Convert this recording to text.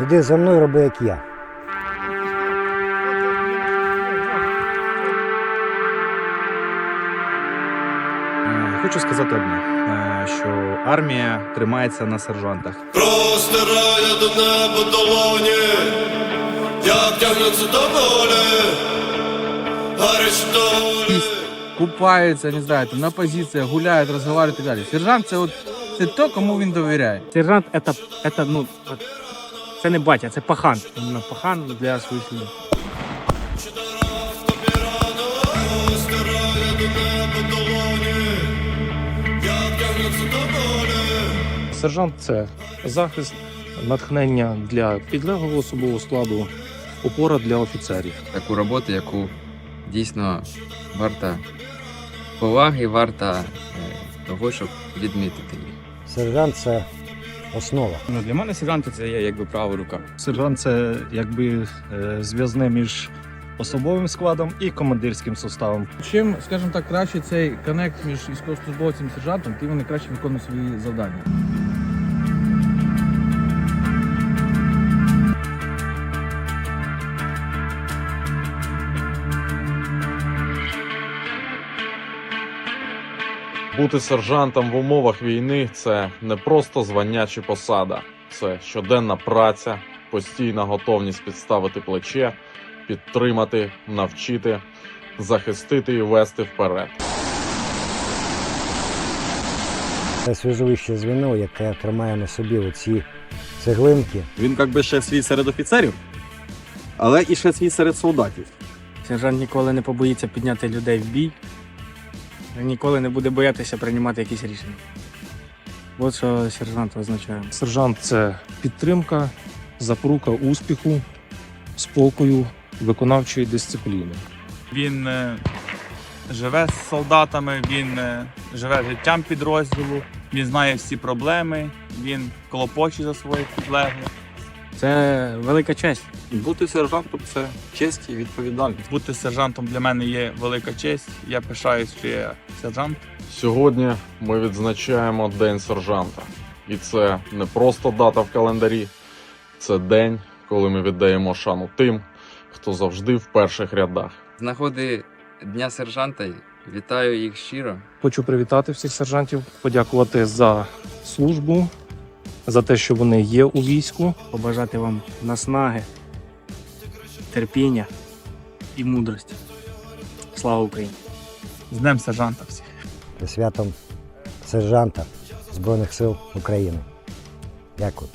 Іди за мною, роби як я. Е, Хочу сказати одне, е, що армія тримається на сержантах. Простирає до неба долоні, як тягнеться до долі. Купаються, не знаю, там, на позиціях, гуляють, розмовляють і так далі. Сержант це от це то, кому він довіряє. Сержант это, это ну, це не батя, це пахан. Іменно пахан для своїх людей. Сержант це захист, натхнення для підлеглого особового складу, опора для офіцерів. таку роботу, яку дійсно варта поваги, варта е, того, щоб відмітити її. Сержант це основа. Ну, для мене сержант це є якби права рука. Сержант це якби е, зв'язне між особовим складом і командирським составом. Чим, скажімо так, краще цей коннект між військовослужбовцем і сержантом, тим вони краще виконують свої завдання. Бути сержантом в умовах війни це не просто звання чи посада, це щоденна праця, постійна готовність підставити плече, підтримати, навчити, захистити і вести вперед. Це свіжовище звіно, яке тримає на собі оці цеглинки. Він якби ще свій серед офіцерів, але і ще свій серед солдатів. Сержант ніколи не побоїться підняти людей в бій. Ніколи не буде боятися приймати якісь рішення. От що сержант означає. Сержант це підтримка, запорука успіху, спокою, виконавчої дисципліни. Він е, живе з солдатами, він е, живе життям підрозділу, він знає всі проблеми, він клопоче за своїх підлеглих. Це велика честь. Бути сержантом це честь і відповідальність. Бути сержантом для мене є велика честь. Я пишаюсь, що я сержант. Сьогодні ми відзначаємо День сержанта. І це не просто дата в календарі, це день, коли ми віддаємо шану тим, хто завжди в перших рядах. З нагоди Дня сержанта вітаю їх щиро. Хочу привітати всіх сержантів, подякувати за службу, за те, що вони є у війську. Побажати вам наснаги, терпіння і мудрості. Слава Україні! З Днем сержанта всіх! Святом сержанта Збройних сил України. Дякую.